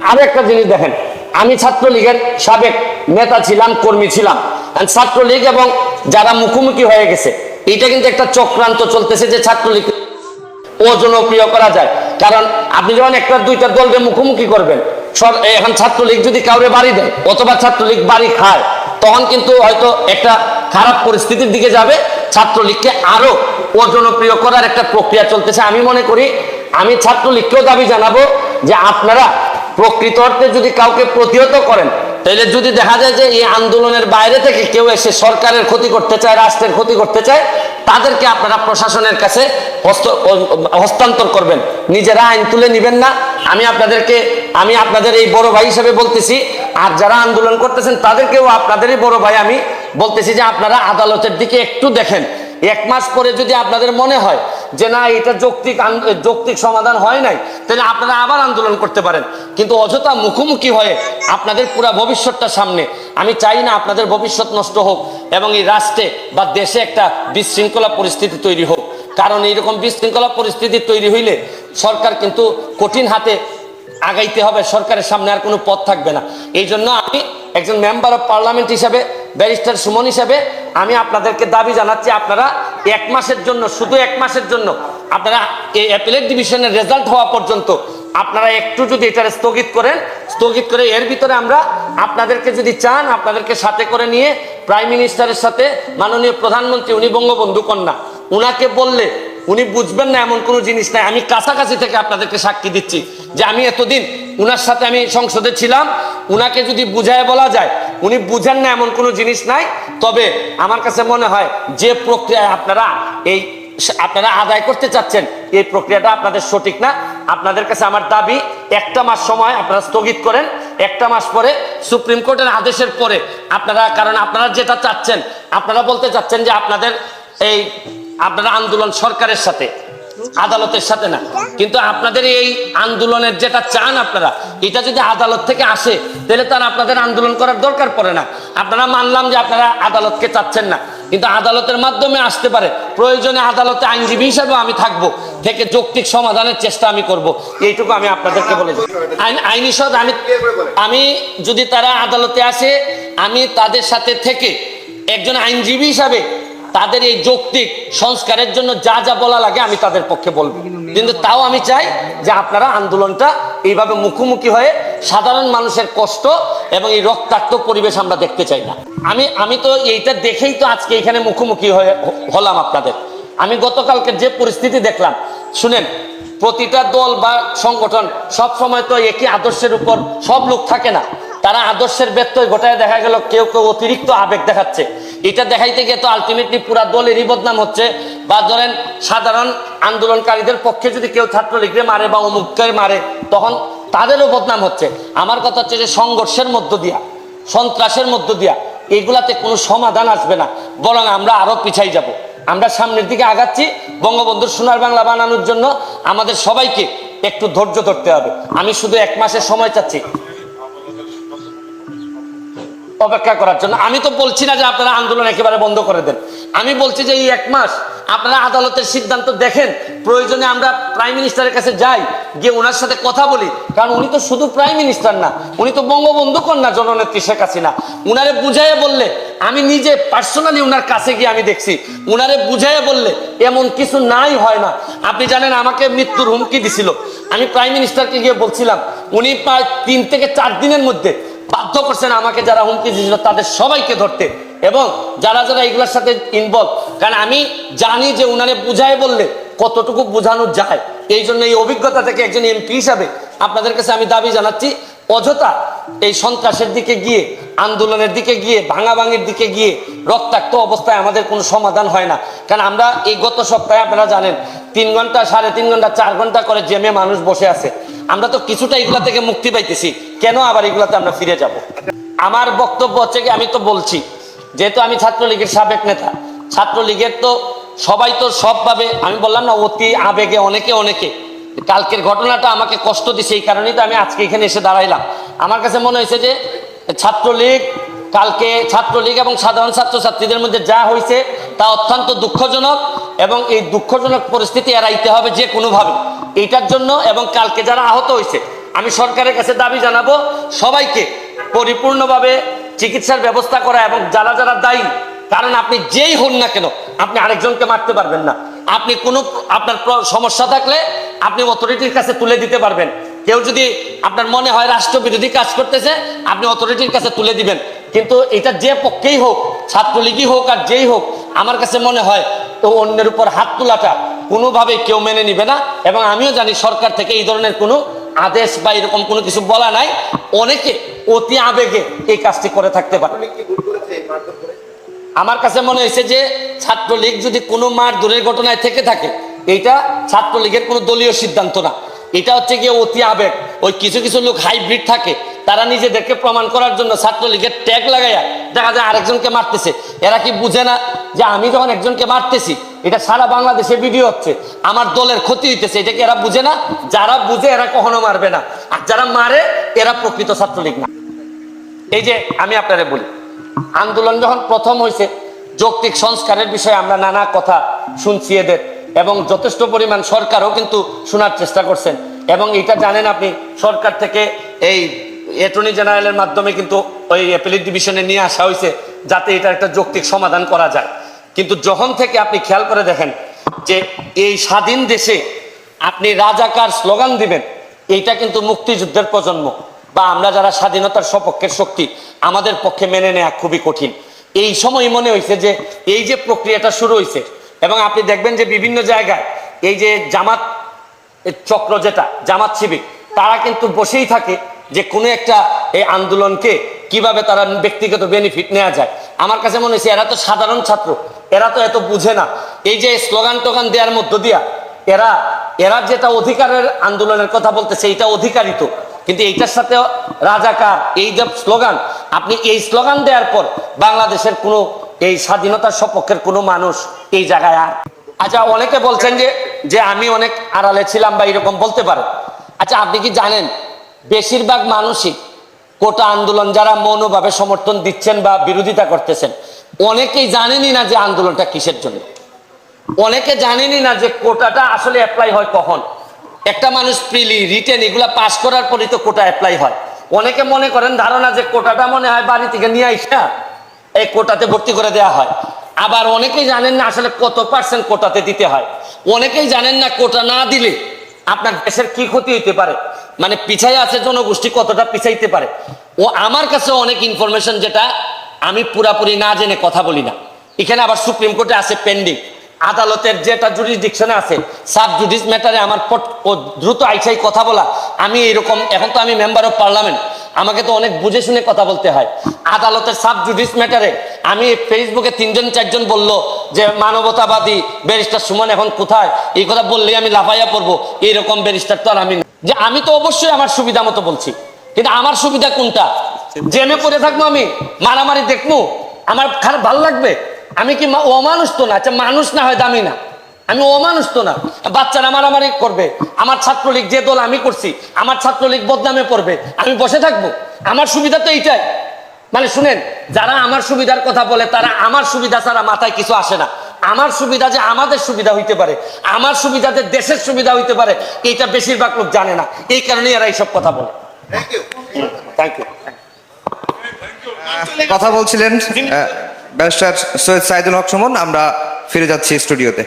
আরও একটা জিনিস দেখেন, আমি ছাত্রলীগের সাবেক নেতা ছিলাম, কর্মী ছিলাম। ছাত্রলীগ এবং যারা মুখোমুখি হয়ে গেছে এটা কিন্তু একটা চক্রান্ত চলতেছে যে ছাত্রলীগ অজনপ্রিয় করা যায়। কারণ আপনি যখন একটা দুইটা দলকে মুখোমুখি করবেন এখন ছাত্রলীগ যদি কাউরে বাড়ি দেয়, অথবা ছাত্রলীগ বাড়ি খায়, তখন কিন্তু হয়তো একটা খারাপ পরিস্থিতির দিকে যাবে। ছাত্রলীগকে আরও অজনপ্রিয় করার একটা প্রক্রিয়া চলতেছে। আমি মনে করি, আমি ছাত্রলীগকেও দাবি জানাব যে আপনারা প্রকৃত অর্থে যদি কাউকে প্রতিহত করেন তাহলে যদি দেখা যায় যে এই আন্দোলনের বাইরে থেকে কেউ এসে সরকারের ক্ষতি করতে চায়, রাষ্ট্রের ক্ষতি করতে চায়, তাদেরকে আপনারা প্রশাসনের কাছে হস্ত- হস্তান্তর করবেন। নিজেরা আইন তুলে নিবেন না। আমি আপনাদেরকে, আমি আপনাদের এই বড় ভাই হিসেবে বলতেছি, আর যারা আন্দোলন করতেছেন, তাদেরকেও আপনাদেরই বড় ভাই আমি বলতেছি যে আপনারা আদালতের দিকে একটু দেখেন। এক মাস পরে যদি আপনাদের মনে হয় যে না, এটা যৌক্তিক যৌক্তিক সমাধান হয় নাই, তাহলে আপনারা আবার আন্দোলন করতে পারেন। কিন্তু অযথা মুখোমুখি হয়ে আপনাদের পুরা ভবিষ্যৎটা সামনে। আমি চাই না আপনাদের ভবিষ্যৎ নষ্ট হোক এবং এই রাষ্ট্রে বা দেশে একটা বিশৃঙ্খলা পরিস্থিতি তৈরি হোক। কারণ এইরকম বিশৃঙ্খলা পরিস্থিতি তৈরি হইলে সরকার কিন্তু কঠিন হাতে আগাইতে হবে, সরকারের সামনে আর কোনো পথ থাকবে না। এই জন্য আমি একজন মেম্বার অফ পার্লামেন্ট হিসাবে ব্যারিস্টার সুমন হিসাবে আমি আপনাদেরকে দাবি জানাচ্ছি, আপনারা এক মাসের জন্য, শুধু এক মাসের জন্য, আপনারা এই অ্যাপিলেট ডিভিশনের রেজাল্ট হওয়া পর্যন্ত আপনারা একটু যদি এটা স্থগিত করেন, স্থগিত করে এর ভিতরে আমরা আপনাদেরকে যদি চান, আপনাদেরকে সাথে করে নিয়ে প্রাইম মিনিস্টারের সাথে মাননীয় প্রধানমন্ত্রী, উনি বঙ্গবন্ধু কন্যা, উনাকে বললে উনি বুঝবেন না এমন কোনো জিনিস নাই। আমি কাছাকাছি থেকে আপনাদেরকে সাক্ষী দিচ্ছি যে আমি এতদিন উনার সাথে আমি সংসদে ছিলাম, উনাকে যদি বুঝায় বলা যায় উনি বুঝেন না এমন কোনো জিনিস নাই। তবে আমার কাছে মনে হয় যে প্রক্রিয়ায় আপনারা এই আপনারা আদায় করতে চাচ্ছেন, এই প্রক্রিয়াটা আপনাদের সঠিক না। আপনাদের কাছে আমার দাবি, একটা মাস সময় আপনারা স্থগিত করেন, একটা মাস পরে সুপ্রিম কোর্টের আদেশের পরে আপনারা, কারণ আপনারা যেটা চাচ্ছেন, আপনারা বলতে চাচ্ছেন যে আপনাদের এই আপনারা আন্দোলন সরকারের সাথে আদালতের সাথে না। কিন্তু আপনাদের এই আন্দোলনের যেটা চান আপনারা, এটা যদি আদালত থেকে আসে, তাহলে তার আপনাদের আন্দোলন করার দরকার পড়ে না। আপনারা মানলাম যে আপনারা আদালতকে চাচ্ছেন না। কিন্তু আদালতের মাধ্যমে আসতে পারে। প্রয়োজনে আদালতে আইনজীবী হিসাবে আমি থাকব। থেকে যৌক্তিক সমাধানের চেষ্টা আমি করব। এইটুকু আমি আপনাদেরকে বলে দিই। আইন সদ, আমি আমি যদি তারা আদালতে আসে, আমি তাদের সাথে থেকে একজন আইনজীবী হিসাবে তাদের এই যৌক্তিক সংস্কারের জন্য যা যা বলা লাগে আমি তাদের পক্ষে বলব। কিন্তু তাও আমি চাই যে আপনারা আন্দোলনটা এইভাবে মুখোমুখি হয়ে সাধারণ মানুষের কষ্ট এবং এই রক্তাক্ত পরিবেশ আমরা দেখতে চাই না। আমি আমি তো এইটা দেখেই তো আজকে এখানে মুখোমুখি হয়ে হলাম আপনাদের। আমি গতকালকে যে পরিস্থিতি দেখলাম, শুনেন, প্রতিটা দল বা সংগঠন সব সময় তো একই আদর্শের উপর সব লোক থাকে না। তারা আদর্শের ব্যত্যয় ঘটায় দেখা গেল, কেউ কেউ অতিরিক্ত আবেগ দেখাচ্ছে। এটা দেখাইতে গিয়ে তো আলটিমেটলি পুরা দলেরই বদনাম হচ্ছে। বা ধরেন, সাধারণ আন্দোলনকারীদের পক্ষে যদি কেউ ছাত্রলীগরে মারে বা অমুককে মারে, তখন তাদেরও বদনাম হচ্ছে। আমার কথা হচ্ছে যে সংঘর্ষের মধ্য দিয়া, সন্ত্রাসের মধ্য দিয়া, এগুলাতে কোনো সমাধান আসবে না। বরং আমরা আরও পিছাই যাব। আমরা সামনের দিকে আগাচ্ছি, বঙ্গবন্ধুর সোনার বাংলা বানানোর জন্য আমাদের সবাইকে একটু ধৈর্য ধরতে হবে। আমি শুধু এক মাসের সময় চাচ্ছি। অপেক্ষা করার জন্য। আমি তো বলছি না যে আপনারা আন্দোলন একেবারে বন্ধ করে দেন। আমি বলছি যে এই এক মাস আপনারা আদালতের সিদ্ধান্ত দেখেন। প্রয়োজনে আমরা প্রাইম মিনিস্টারের কাছে যাই, গিয়ে ওনার সাথে কথা বলি। কারণ উনি তো শুধু প্রাইম মিনিস্টার না, উনি তো বঙ্গবন্ধু কন্যা জননেত্রী শেখ হাসিনা। উনারে বুঝাইয়ে বললে, আমি নিজে পার্সোনালি উনার কাছে গিয়ে আমি দেখছি। উনারে বুঝাইয়ে বললে, এমন কিছু নাই হয় না। আপনি জানেন আমাকে মৃত্যুর হুমকি দিছিল। আমি প্রাইম মিনিস্টারকে গিয়ে বলছিলাম, উনি প্রায় তিন থেকে চার দিনের মধ্যে বাধ্য করছেন আমাকে যারা হুমকি দিয়েছিল তাদের সবাইকে ধরতে। এবং যারা যারা এগুলোর সাথে ইনভলভ কারণ আমি জানি যে উনারে বুঝায় বললে কতটুকু বোঝানো যায়। এই জন্য এই অভিজ্ঞতা থেকে একজন এমপি হিসাবে আপনাদের কাছে আমি দাবি জানাচ্ছি, অযথা এই সন্ত্রাসের দিকে গিয়ে, আন্দোলনের দিকে গিয়ে, ভাঙাভাঙির দিকে গিয়ে রক্তাক্ত অবস্থায় আমাদের কোনো সমাধান হয় না। কারণ আমরা এই গত সপ্তাহে আপনারা জানেন, তিন ঘণ্টা, সাড়ে তিন ঘণ্টা, চার ঘণ্টা করে জেমে মানুষ বসে আছে। আমরা তো কিছুটা এগুলা থেকে মুক্তি পাইতেছি, কেন আবার এগুলাতে আমরা ফিরে যাব? আমার বক্তব্য হচ্ছে কি, আমি তো বলছি, যেহেতু আমি ছাত্রলীগের সাবেক নেতা, ছাত্রলীগের তো সবাই তো সবভাবে, আমি বললাম না, অতি আবেগে অনেকে অনেকে, কালকের ঘটনাটা আমাকে কষ্ট দিছে, এই কারণেই তো আমি আজকে এখানে এসে দাঁড়াইলাম। আমার কাছে মনে হয়েছে যে, ছাত্রলীগ কালকে ছাত্রলীগ এবং সাধারণ ছাত্রছাত্রীদের মধ্যে যা হয়েছে তা অত্যন্ত দুঃখজনক এবং এই দুঃখজনক পরিস্থিতি এড়াইতে হবে যে কোনোভাবে। এইটার জন্য এবং কালকে যারা আহত হয়েছে, আমি সরকারের কাছে দাবি জানাব, সবাইকে পরিপূর্ণভাবে চিকিৎসার ব্যবস্থা করা এবং যারা যারা দায়ী, কারণ আপনি যেই হন না কেন, আপনি আরেকজনকে মারতে পারবেন না। আপনি কোনো আপনার সমস্যা থাকলে আপনি অথরিটির কাছে তুলে দিতে পারবেন। কেউ যদি আপনার মনে হয় রাষ্ট্রবিরোধী কাজ করতেছে, আপনি অথরিটির কাছে তুলে দিবেন। কিন্তু এটা যে পক্ষেই হোক ছাত্রলীগই হোক আর যেই হোক আমার কাছে মনে হয় তো অন্যের উপর হাত তোলাটা কোনোভাবে কেউ মেনে নিবে না। এবং আমিও জানি সরকার থেকে এই ধরনের কোনো আদেশ বা এরকম কোনো কিছু বলা নাই। অনেকে অতি আবেগে এই কাজটি করে থাকতে পারে। আমার কাছে মনে হয়েছে যে ছাত্রলীগ যদি কোনো মার দূরের ঘটনায় থেকে থাকে এইটা ছাত্রলীগের কোনো দলীয় সিদ্ধান্ত না। এটা হচ্ছে গিয়ে অতি আবেগ। ওই কিছু কিছু লোক হাইব্রিড থাকে। তারা নিজেদেরকে প্রমাণ করার জন্য ছাত্রলীগের ট্যাগ লাগাইয়া দেখা যায় আরেকজনকে মারতেছে। এরা কি বুঝে না যে আমি যখন একজনকে মারতেছি, এটা সারা বাংলাদেশে ভিডিও হচ্ছে, আমার দলের ক্ষতি হইতেছে, এটা কি এরা বুঝে না? যারা বুঝে এরা কখনো মারবে না। আর যারা মারে, এরা প্রকৃত ছাত্রলীগ না। এই যে আমি আপনারে বলি, আন্দোলন যখন প্রথম হয়েছে যৌক্তিক সংস্কারের বিষয়ে আমরা নানা কথা শুনছি এদের, এবং যথেষ্ট পরিমাণ সরকারও কিন্তু শোনার চেষ্টা করছেন। এবং এটা জানেন আপনি, সরকার থেকে এই অ্যাটর্নি জেনারেলের মাধ্যমে কিন্তু ওই অ্যাপেলিট ডিভিশনে নিয়ে আসা হয়েছে, যাতে এটা একটা যৌক্তিক সমাধান করা যায়। কিন্তু যখন থেকে আপনি খেয়াল করে দেখেন যে এই স্বাধীন দেশে আপনি রাজাকার স্লোগান দিবেন, এইটা কিন্তু মুক্তিযুদ্ধের প্রজন্ম। বা আমরা যারা স্বাধীনতার সপক্ষের শক্তি, আমাদের পক্ষে মেনে নেওয়া খুবই কঠিন। এই সময় মনে হয়েছে যে এই যে প্রক্রিয়াটা শুরু হয়েছে, এবং আপনি দেখবেন যে বিভিন্ন জায়গায় এই যে জামাত চক্র যেটা, জামাত শিবির, তারা কিন্তু বসেই থাকে যে কোনো একটা এই আন্দোলনকে কীভাবে তারা ব্যক্তিগত বেনিফিট নেওয়া যায়। আমার কাছে মনে হয়েছে এরা তো সাধারণ ছাত্র, এরা তো এত বুঝে না। এই যে স্লোগান টোগান দেওয়ার মধ্য দিয়া, এরা এরা যেটা অধিকারের আন্দোলনের কথা বলতেছে এটা অধিকারিত কিন্তু এইটার সাথে রাজাকার এই যে স্লোগান আপনি এই স্লোগান দেওয়ার পর বাংলাদেশের কোনো, এই স্বাধীনতার সপক্ষের কোনো মানুষ এই জায়গায় আর? আচ্ছা অনেকে বলছেন যে যে আমি অনেক আড়ালে ছিলাম বা এরকম বলতে পারেন আচ্ছা আপনি কি জানেন বেশিরভাগ মানুষই কোটা আন্দোলন যারা মৌনভাবে সমর্থন দিচ্ছেন বা বিরোধিতা করতেছেন, অনেকেই জানেনই না যে আন্দোলনটা কিসের জন্য। অনেকে জানেনই না যে কোটাটা আসলে অ্যাপ্লাই হয় কখন। একটা মানুষ প্রিলি রিটেন এগুলা পাস করার পরই তো কোটা অ্যাপ্লাই হয়। অনেকে মনে করেন ধারণা যে কোটাটা মনে হয় বাড়ি থেকে নিয়ে আইসা এই কোটাতে ভর্তি করে দেওয়া হয়। আবার অনেকেই জানেন না আসলে কত পার্সেন্ট কোটাতে দিতে হয়। অনেকেই জানেন না কোটা না দিলে আপনার দেশের কি ক্ষতি হইতে পারে। মানে পিছাই আছে জনগোষ্ঠী কতটা পিছাইতে পারে? ও আমার কাছে অনেক ইনফরমেশন যেটা আমি পুরাপুরি না জেনে কথা বলি না। এখানে আবার সুপ্রিম কোর্টে আছে পেন্ডিং আদালতের যেটা জুরিসডিকশনে আছে সাব জুডিস ম্যাটারে আমার পট- ও দ্রুত আইসাই কথা বলা। আমি এরকম এখন তো আমি মেম্বার অফ পার্লামেন্ট আমাকে তো অনেক বুঝে শুনে কথা বলতে হয়। আদালতের সাব জুডিস ম্যাটারে আমি ফেসবুকে তিনজন, চারজন বলল যে, মানবতাবাদী ব্যারিস্টার সুমন এখন কোথায়? এই কথা বললেই আমি লাফাইয়া পড়ব। এইরকম ব্যারিস্টার তো আর আমি। যে আমি তো অবশ্যই আমার সুবিধা মতো বলছি। কিন্তু আমার সুবিধা কোনটা? জেনে পড়ে থাকব আমি, মারামারি দেখব, আমার খারাপ ভালো লাগবে? আমি কি অমানুষ তো না আচ্ছা মানুষ না হয় দামি না। আমি অমানুষ তো না। বাচ্চারা মারামারি করবে, আমার ছাত্রলীগ যে দল আমি করছি, আমার ছাত্রলীগ বদনামে পড়বে, আমি বসে থাকব? আমার সুবিধা তো এইটাই। মানে শুনেন, যারা আমার সুবিধার কথা বলে, তারা আমার সুবিধা ছাড়া মাথায় কিছু আসে না। আমার সুবিধা যে আমাদের সুবিধা হইতে পারে আমার সুবিধা যে দেশের সুবিধা হইতে পারে এইটা বেশিরভাগ লোক জানে না। এই কারণে এরা এইসব কথা বলে। থ্যাংক ইউ কথা বলছিলেন ব্যারিস্টার সৈয়দ সাইদুল হক সুমন আমরা ফিরে যাচ্ছি স্টুডিওতে।